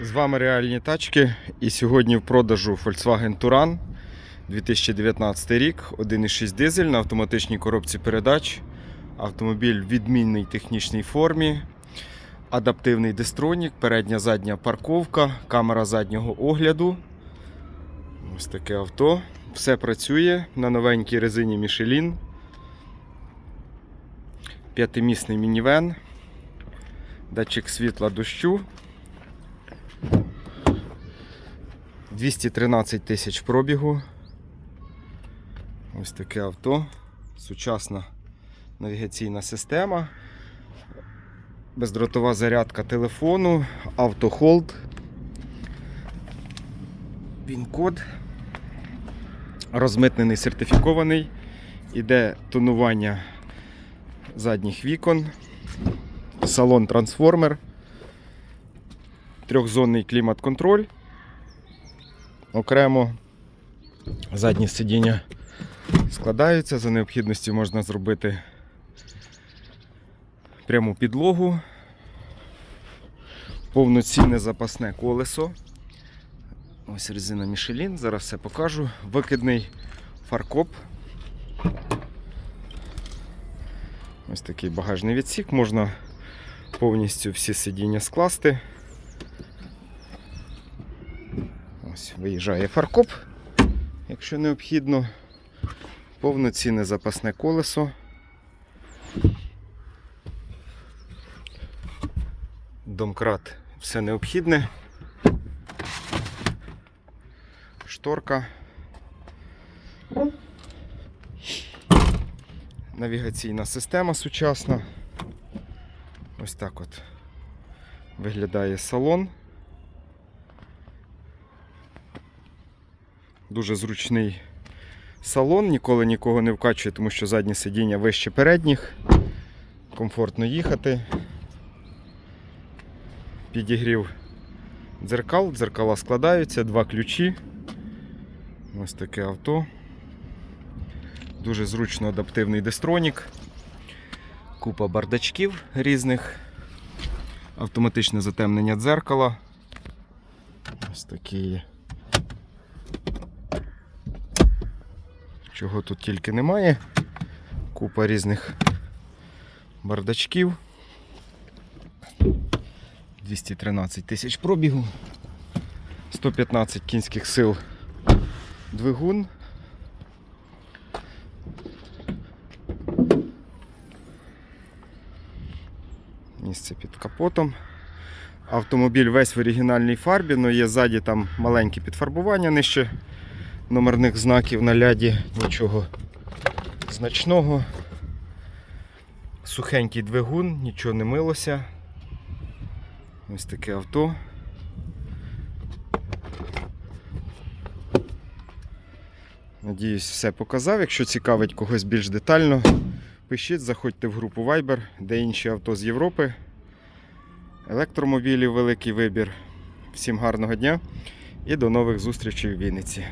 З вами реальні тачки. І сьогодні в продажу Volkswagen Touran 2019 рік, 1,6 дизель на автоматичній коробці передач. Автомобіль в відмінній технічній формі, адаптивний дистронік, передня задня парковка, камера заднього огляду. Ось таке авто. Все працює на новенькій резині Michelin. П'ятимісний мінівен, датчик світла дощу. 213 тисяч пробігу. Ось таке авто. Сучасна навігаційна система. Бездротова зарядка телефону, автохолд. Пін-код. Розмитнений сертифікований. Іде тонування задніх вікон. Салон трансформер. Трьохзонний клімат-контроль. Окремо задні сидіння складаються. За необхідності можна зробити пряму підлогу, повноцінне запасне колесо. Ось резина Michelin, зараз все покажу. Викидний фаркоп. Ось такий багажний відсік, можна повністю всі сидіння скласти. Ось виїжджає фаркоп, якщо необхідно. Повноцінне запасне колесо. Домкрат все необхідне. Шторка. Навігаційна система сучасна. Ось так от виглядає салон. Дуже зручний салон, ніколи нікого не вкачує, тому що задні сидіння вище передніх. Комфортно їхати. Підігрів дзеркал, дзеркала складаються, два ключі. Ось таке авто. Дуже зручно адаптивний дистронік. Купа бардачків різних. Автоматичне затемнення дзеркала. Ось такі. Чого тут тільки немає. Купа різних бардачків. 213 тисяч пробігу. 115 кінських сил двигун. Місце під капотом. Автомобіль весь в оригінальній фарбі, але є ззаді там маленькі підфарбування нижче номерних знаків на ляді, нічого значного. Сухенький двигун, нічого не милося. Ось таке авто. Надіюсь, все показав. Якщо цікавить когось більш детально, пишіть, заходьте в групу Viber, де інші авто з Європи. Електромобілів великий вибір. Всім гарного дня і до нових зустрічей у Вінниці.